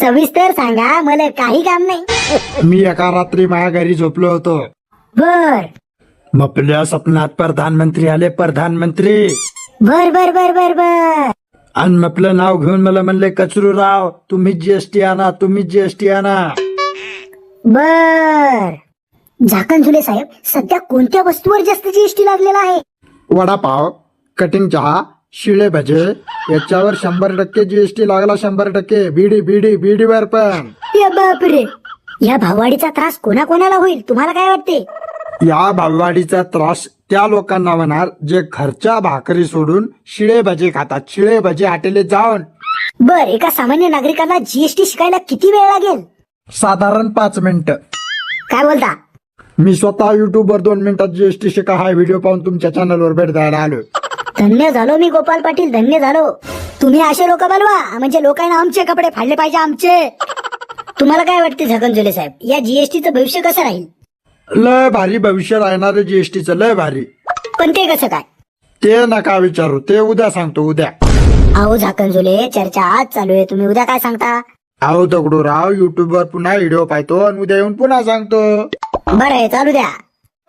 सविस्तर सांगा मला काही काम नाही. मी एका रात्री माझ्या घरी झोपलो होतो. बर. मपल्या स्वप्नात प्रधानमंत्री आले प्रधानमंत्री. बर बर बर बर बर. आणि मपलं नाव घेऊन मला म्हणले कचरूराव तुम्ही जीएसटी आणा तुम्ही जीएसटी आणा. बर. झाकण झुले साहेब सध्या कोणत्या वस्तूवर जास्त जीएसटी लागलेला आहे? वडापाव कटिंग चहा शिळे भजे. याच्यावर शंभर टक्के जीएसटी लागला शंभर टक्के. बीडी बीडी बीडीवर पण. या बापरे. या भाववाढीचा त्रास कोणाकोणाला होईल? तुम्हाला काय वाटते? या भाववाढीचा त्रास त्या लोकांना होणार जे घरच्या भाकरी सोडून शिळे भजे खातात. शिळे भजे हाटेले जाऊन. बर एका सामान्य नागरिकाला जीएसटी शिकायला किती वेळ लागेल? साधारण पाच मिनिटं. काय बोलता? मी स्वतः युट्यूब वर दोन मिनिटात जीएसटी शिका हा व्हिडिओ पाहून तुमच्या चॅनलवर भेट द्यायला आलो धन्य झालो मी गोपाल पाटील धन्य झालो. तुम्ही असे लोक बोलवा म्हणजे लोकांना आमचे कपडे फाडले पाहिजे आमचे. तुम्हाला काय वाटते झगनजुले साहेब? या जीएसटीचं भविष्य कसं राहील? लय भारी भविष्य राहणार जीएसटीचं लय भारी. पण ते कसं काय? ते नका विचारू ते उद्या सांगतो उद्या. अहो झाकणझुले चर्चा आज चालू आहे तुम्ही उद्या काय सांगता? अहो दगडूराव युट्यूब वर पुन्हा व्हिडिओ पाहतो आणि उद्या येऊन पुन्हा सांगतो. बरं आहे चालू द्या.